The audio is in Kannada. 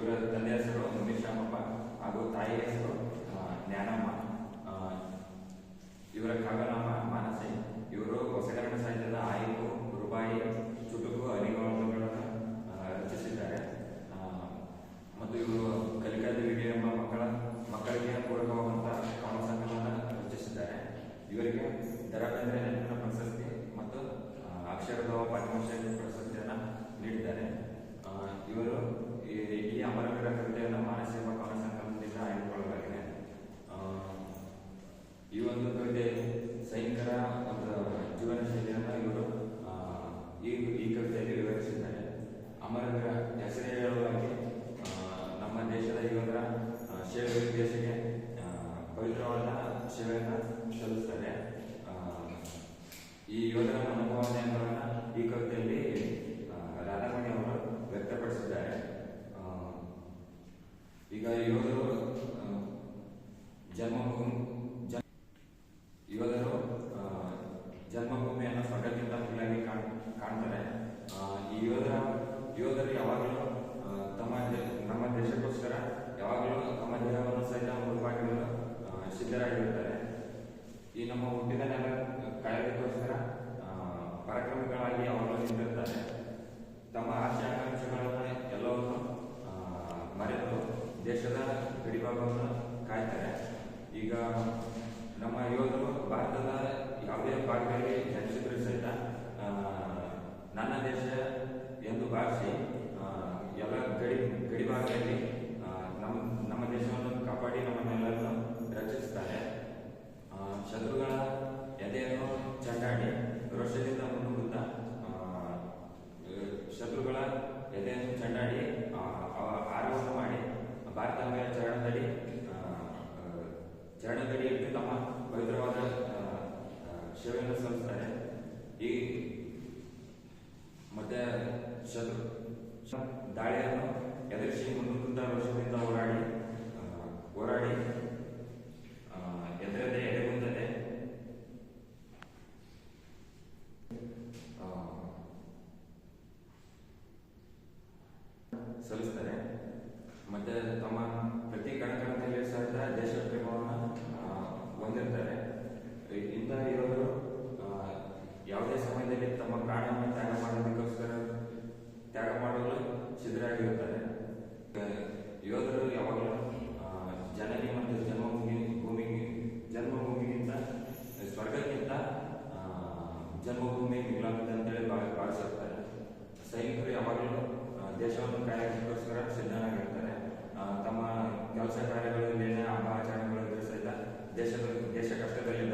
ಇವರ ತಂದೆ ಹೆಸರು ಮುನಿಶಾಮಪ್ಪ ಹಾಗೂ ತಾಯಿ ಹೆಸರು ಜ್ಞಾನಮ್ಮ. ಇವರ ಕಾಗನಾಮ ಶಿವನ ಸಲ್ಲಿಸ್ತಾರೆ ಈ ಯೋಧರ ಮನೋಭಾವನೆಗಳನ್ನ ಈ ಕವಿತೆಯಲ್ಲಿ ರಾಧಾಮಣಿ ಅವರು ವ್ಯಕ್ತಪಡಿಸಿದ್ದಾರೆ. ಈಗ ಯೋಧರು ಜನ್ಮಭೂಮಿ ಯೋಧರು ಜನ್ಮಭೂಮಿಯನ್ನು ಸ್ವರ್ಗಕ್ಕಿಂತ ಮೇಲಾಗಿ ಕಾಣ್ತಾರೆ. ಈ ಯೋಧರ, ಯೋಧರು ಯಾವಾಗಲೂ ತಮ್ಮ ನಮ್ಮ ದೇಶಕ್ಕೋಸ್ಕರ ಯಾವಾಗಲೂ ತಮ್ಮ ದೇಹವನ್ನು ನಮ್ಮ ತಮ್ಮ ಆಶಯ ಆಕಾಂಕ್ಷೆಗಳನ್ನ ಎಲ್ಲವನ್ನು ಮರೆತು ದೇಶದ ಗಡಿಭಾಗವನ್ನು ಕಾಯ್ತಾರೆ. ಈಗ ನಮ್ಮ ಯೋಧರು ಭಾರತದ ಯಾವುದೇ ಭಾಗದಲ್ಲಿ ಜನಿಸಿದ್ರು ಸಹಿತ ನನ್ನ ದೇಶ ಎಂದು ಭಾವಿಸಿ ಎಲ್ಲ ಗಡಿ, ಗಡಿಭಾಗದಲ್ಲಿ ನಮ್ಮ ನಮ್ಮ ದೇಶವನ್ನು ಕಾಪಾಡಿ ನಮ್ಮನ್ನೆಲ್ಲ ಇಟ್ಟು ತಮ್ಮ ಪವಿತ್ರವಾದ ಸೇವೆಯನ್ನು ಸಲ್ಲಿಸ್ತಾರೆ ಈ ಮತ್ತೆ ಶತ್ರು ದಾಳಿಯನ್ನು ಎದುರಿಸಿ ಮುನ್ನೂರ ವರ್ಷದಿಂದ ಹೋರಾಡಿ ಹೋರಾಡಿ ಎದುರದೇ ಎಡೆಗುಂದದೆ ಸಲ್ಲಿಸ್ತಾರೆ ನೆರಳಿರುತ್ತದೆ ಯೋಧರು ಯಾವಾಗಲೂ ಜನನಿ ಮತ್ತು ಜನ್ಮಭೂಮಿ, ಭೂಮಿಗೆ, ಜನ್ಮಭೂಮಿಗಿಂತ, ಸ್ವರ್ಗಕ್ಕಿಂತ ಜನ್ಮಭೂಮಿ ಮಿಗಿಲಾಗುತ್ತೆ ಅಂತೇಳಿ ಭಾಳ ಭಾವಿಸಿರ್ತಾರೆ ಸೈನಿಕರು ಯಾವಾಗಲೂ ದೇಶವನ್ನು ಕಾರ್ಯಕ್ಕೋಸ್ಕರ ಸಿದ್ಧನಾಗಿರ್ತಾರೆ ತಮ್ಮ ಕೆಲಸ ಕಾರ್ಯಗಳಲ್ಲಿ ಏನೇ ಅಪಾಚಾರಗಳು ಸಹಿತ ದೇಶದ ದೇಶ ಕಷ್ಟದಲ್ಲಿ